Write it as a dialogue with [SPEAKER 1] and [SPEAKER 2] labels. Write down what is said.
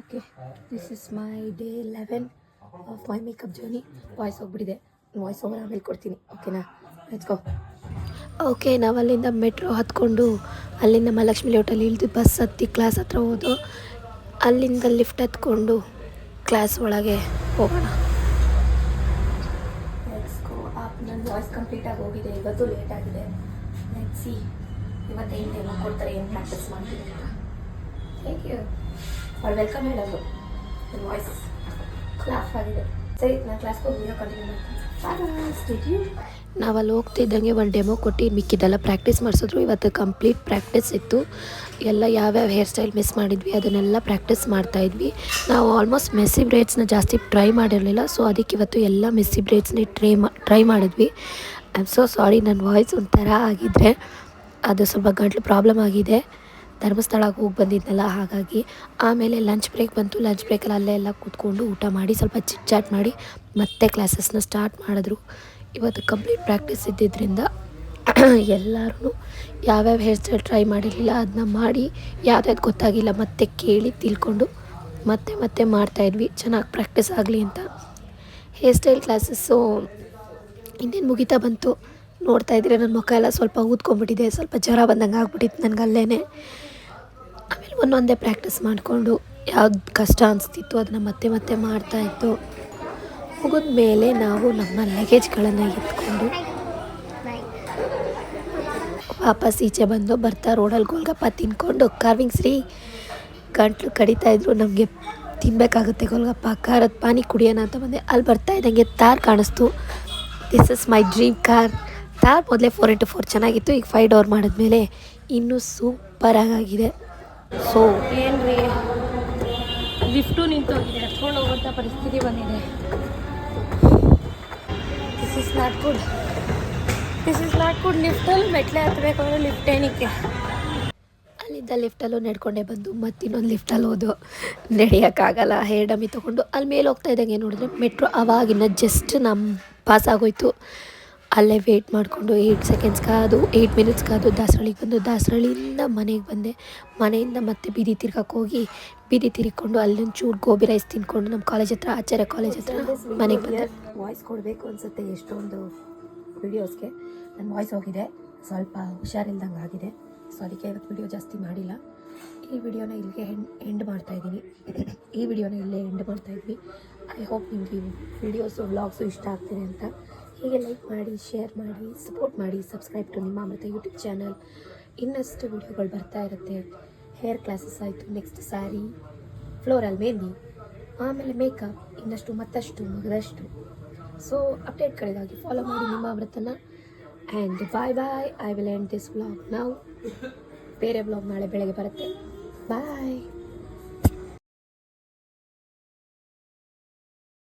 [SPEAKER 1] Okay this is my day eleven of my makeup journey voice ಹೋಗ್ಬಿಟ್ಟಿದೆ. Voice over ಆಮೇಲೆ ಕೊಡ್ತೀನಿ. ಓಕೆನಾ let's go okay ನಾವು ಅಲ್ಲಿಂದ ಮೆಟ್ರೋ ಹತ್ಕೊಂಡು ಅಲ್ಲಿಂದ ಮಹಾಲಕ್ಷ್ಮಿ ಹೋಟೆಲ್ ಇಳಿದು ಬಸ್ ಹತ್ತಿ ಕ್ಲಾಸ್ ಹತ್ರ ಹೋದು. ಅಲ್ಲಿಂದ ಲಿಫ್ಟ್ ಹತ್ಕೊಂಡು ಕ್ಲಾಸ್ ಒಳಗೆ ಹೋಗೋಣ. ಲೆಟ್ಸ್ ಗೋ ಆಪ್ ನನ್ನ ವಾಯ್ಸ್ ಕಂಪ್ಲೀಟಾಗಿ ಹೋಗಿದೆ. ಇವತ್ತು ಲೇಟ್ ಆಗಿದೆ. ಲೆಟ್ಸ್ ಸಿ ಇವತ್ತು ಏನು ಟೈಮ್ ಕೊಡ್ತಾರೆ ಏನು ಪ್ರಾಕ್ಟೀಸ್ ಮಾಡ್ತೀನಿ ಥ್ಯಾಂಕ್ ಯು ಅವ್ರು ವೆಲ್ಕಮ್ ಹೇಳೋದು. ವಾಯ್ಸ್ ಆಗಿದೆ. ಸರಿ, ನಾನು ಕ್ಲಾಸ್ಗೆ ಹೋಗಿ ವೀಡಿಯೋ ಕಂಟಿನ್ಯೂ ಮಾಡ್ತೀನಿ. ನಾವು ಅಲ್ಲಿ ಹೋಗ್ತಿದ್ದಂಗೆ ಒಂದು ಡೆಮೋ ಕೊಟ್ಟು ಮಿಕ್ಕಿದ್ದೆಲ್ಲ ಪ್ರಾಕ್ಟೀಸ್ ಮಾಡಿಸಿದ್ರು. ಇವತ್ತು ಕಂಪ್ಲೀಟ್ ಪ್ರಾಕ್ಟೀಸ್ ಇತ್ತು. ಎಲ್ಲ ಯಾವ್ಯಾವ ಹೇರ್ ಸ್ಟೈಲ್ ಮಿಸ್ ಮಾಡಿದ್ವಿ, ಅದನ್ನೆಲ್ಲ ಪ್ರಾಕ್ಟೀಸ್ ಮಾಡ್ತಾಯಿದ್ವಿ ನಾವು ಆಲ್ಮೋಸ್ಟ್ ಮೆಸ್ಸಿ ಬ್ರೇಡ್ಸ್ನ ಜಾಸ್ತಿ ಟ್ರೈ ಮಾಡಿರಲಿಲ್ಲ. ಸೊ ಅದಕ್ಕೆ ಇವತ್ತು ಎಲ್ಲ ಮೆಸ್ಸಿ ಬ್ರೇಡ್ಸ್ನೇ ಟ್ರೈ ಮಾ ಟ್ರೈ ಮಾಡಿದ್ವಿ. ಐ ಆಮ್ ಸೊ ಸಾರಿ ನನ್ನ ವಾಯ್ಸ್ ಒಂಥರ ಆಗಿದ್ದರೆ ಅದು ಸ್ವಲ್ಪ ಗಂಟ್ಲು ಪ್ರಾಬ್ಲಮ್ ಆಗಿದೆ. ಧರ್ಮಸ್ಥಳಕ್ಕೆ ಹೋಗಿ ಬಂದಿದ್ನಲ್ಲ, ಹಾಗಾಗಿ ಆಮೇಲೆ ಲಂಚ್ ಬ್ರೇಕ್ ಬಂತು. ಲಂಚ್ ಬ್ರೇಕಲ್ಲಿ ಅಲ್ಲೇ ಎಲ್ಲ ಕೂತ್ಕೊಂಡು ಊಟ ಮಾಡಿ ಸ್ವಲ್ಪ ಚಿಟ್ ಚಾಟ್ ಮಾಡಿ ಮತ್ತೆ ಕ್ಲಾಸಸ್ನ ಸ್ಟಾರ್ಟ್ ಮಾಡಿದ್ರು. ಇವತ್ತು ಕಂಪ್ಲೀಟ್ ಪ್ರಾಕ್ಟೀಸ್ ಇದ್ದಿದ್ದರಿಂದ ಎಲ್ಲರೂ ಯಾವ್ಯಾವ ಹೇರ್ ಸ್ಟೈಲ್ ಟ್ರೈ ಮಾಡಿರಲಿಲ್ಲ ಅದನ್ನ ಮಾಡಿ ಯಾವ್ದಾವ್ದು ಗೊತ್ತಾಗಿಲ್ಲ ಮತ್ತೆ ಕೇಳಿ ತಿಳ್ಕೊಂಡು ಮತ್ತೆ ಮತ್ತೆ ಮಾಡ್ತಾಯಿದ್ವಿ ಚೆನ್ನಾಗಿ ಪ್ರಾಕ್ಟೀಸ್ ಆಗಲಿ ಅಂತ. ಹೇರ್ ಸ್ಟೈಲ್ ಕ್ಲಾಸಸ್ಸು ಇನ್ನೇನು ಮುಗಿತಾ ಬಂತು? ನೋಡ್ತಾ ಇದ್ರೆ ನನ್ನ ಮುಖ ಎಲ್ಲ ಸ್ವಲ್ಪ ಊದ್ಕೊಂಡ್ಬಿಟ್ಟಿದೆ, ಸ್ವಲ್ಪ ಜ್ವರ ಬಂದಂಗೆ ಆಗ್ಬಿಟ್ಟಿತ್ತು ನನಗೆ ಅಲ್ಲೇ ಆಮೇಲೆ ಒಂದೊಂದೇ ಪ್ರಾಕ್ಟೀಸ್ ಮಾಡಿಕೊಂಡು ಯಾವ್ದು ಕಷ್ಟ ಅನಿಸ್ತಿತ್ತು ಅದನ್ನು ಮತ್ತೆ ಮತ್ತೆ ಮಾಡ್ತಾಯಿತ್ತು ಮುಗಿದ ಮೇಲೆ ನಾವು ನಮ್ಮ ಲಗೇಜ್ಗಳನ್ನು ಎತ್ಕೊಂಡು ವಾಪಸ್ ಈಚೆ ಬಂದು ಬರ್ತಾ ರೋಡಲ್ಲಿ ಗೋಲ್ಗಪ್ಪ ತಿನ್ಕೊಂಡು ಕಾರ್ವಿಂಗ್ ಶ್ರೀ ಗಂಟ್ಲು ಕಡಿತಾ ಇದ್ರು. ನಮಗೆ ತಿನ್ನಬೇಕಾಗುತ್ತೆ ಗೋಲ್ಗಪ್ಪ, ಖಾರದ ಪಾನಿ ಕುಡಿಯೋಣ ಅಂತ ಬಂದೆ. ಅಲ್ಲಿ ಬರ್ತಾ ಇದ್ದಂಗೆ ತಾರ್ ಕಾಣಿಸ್ತು. This is my dream car Thar ಮೊದಲೇ ಫೋರ್ ಇಂಟು ಫೋರ್ ಚೆನ್ನಾಗಿತ್ತು ಈಗ ಫೈ ಡೋರ್ ಮಾಡಿದ್ಮೇಲೆ ಇನ್ನೂ ಸೂಪರಾಗಿದೆ ಸೊ
[SPEAKER 2] ಏನ್ರಿ? ಲಿಫ್ಟು ನಿಂತೋಗಿದೆ ಎತ್ಕೊಂಡು ಹೋಗುವಂಥ ಪರಿಸ್ಥಿತಿ ಬಂದಿದೆ.
[SPEAKER 1] This is not good
[SPEAKER 2] this is not good ಲಿಫ್ಟಲ್ಲಿ ಮೆಟ್ಲೆ ಹತ್ತಬೇಕು ಅಂದರೆ ಲಿಫ್ಟ್ ಏನಕ್ಕೆ?
[SPEAKER 1] ಅಲ್ಲಿಂದ ಲಿಫ್ಟಲ್ಲೂ ನಡ್ಕೊಂಡೇ ಬಂದು ಮತ್ತಿನ್ನೊಂದು ಲಿಫ್ಟಲ್ಲಿ ಹೋದು. ನಡೆಯೋಕ್ಕಾಗಲ್ಲ ಹೇರ್ ಡಮ್ಮಿ ತೊಗೊಂಡು. ಅಲ್ಲಿ ಮೇಲೆ ಹೋಗ್ತಾ ಇದ್ದಂಗೆ ನೋಡಿದ್ರೆ ಮೆಟ್ರೋ ಅವಾಗಿನ್ನ ಜಸ್ಟ್ ನಮ್ಮ ಪಾಸ್ ಆಗೋಯ್ತು. ಅಲ್ಲೇ ವೆಯ್ಟ್ ಮಾಡಿಕೊಂಡು ಏಯ್ಟ್ ಸೆಕೆಂಡ್ಸ್ ಕಾದು ಏಯ್ಟ್ ಮಿನಿಟ್ಸ್ ಕಾದು ದಾಸರಳ್ಳಿಗೆ ಬಂದು ದಾಸರಳ್ಳಿಯಿಂದ ಮನೆಗೆ ಬಂದೆ. ಮನೆಯಿಂದ ಮತ್ತೆ ಬೀದಿ ತಿರ್ಗಕ್ಕೆ ಹೋಗಿ ಬೀದಿ ತಿರ್ಕೊಂಡು ಅಲ್ಲೊಂದು ಚೂರು ಗೋಬಿ ರೈಸ್ ತಿನ್ಕೊಂಡು ನಮ್ಮ ಕಾಲೇಜ್ ಹತ್ರ ಆಚಾರ್ಯ ಕಾಲೇಜ್ ಹತ್ರ ಮನೆಗೆ ಬಂದೆ. ವಾಯ್ಸ್ ಕೊಡಬೇಕು ಅನಿಸುತ್ತೆ ಎಷ್ಟೊಂದು ವೀಡಿಯೋಸ್ಗೆ ನನ್ನ ವಾಯ್ಸ್ ಹೋಗಿದೆ. ಸ್ವಲ್ಪ ಹುಷಾರಿಲ್ದಂಗೆ ಆಗಿದೆ. ಸೊ ಅದಕ್ಕೆ ಇವತ್ತು ವಿಡಿಯೋ ಜಾಸ್ತಿ ಮಾಡಿಲ್ಲ. ಈ ವಿಡಿಯೋನ ಇಲ್ಲಿಗೆ ಎಂಡ್ ಮಾಡ್ತಾ ಇದ್ದೀನಿ. ಈ ವಿಡಿಯೋನ ಇಲ್ಲೇ ಎಂಡ್ ಮಾಡ್ತಾ ಇದ್ವಿ ಐ ಹೋಪ್ ನಿಮಗೆ ವಿಡಿಯೋಸು ವ್ಲಾಗ್ಸು ಇಷ್ಟ ಆಗ್ತಿದೆ ಅಂತ ಹೀಗೆ ಲೈಕ್ ಮಾಡಿ ಶೇರ್ ಮಾಡಿ ಸಪೋರ್ಟ್ ಮಾಡಿ ಸಬ್ಸ್ಕ್ರೈಬ್ ಟು ನಿಮ್ಮ ಅಮೃತ ಯೂಟ್ಯೂಬ್ ಚಾನಲ್ ಇನ್ನಷ್ಟು ವಿಡಿಯೋಗಳು ಬರ್ತಾ ಇರುತ್ತೆ. ಹೇರ್ ಕ್ಲಾಸಸ್ ಆಯಿತು ನೆಕ್ಸ್ಟ್ ಸ್ಯಾರಿ ಫ್ಲೋರಲ್ ಮೆಹಂದಿ ಆಮೇಲೆ ಮೇಕಪ್ ಇನ್ನಷ್ಟು ಮತ್ತಷ್ಟು, ಮಗದಷ್ಟು. ಸೊ ಅಪ್ಡೇಟ್ಗಳಿಗಾಗಿ ಫಾಲೋ ಮಾಡಿ ನಿಮ್ಮ ಅಮೃತನ. And bye bye I will end this vlog ನಾವು ಬೇರೆ ವ್ಲಾಗ್ ನಾಳೆ ಬೆಳಗ್ಗೆ ಬರುತ್ತೆ. ಬಾಯ್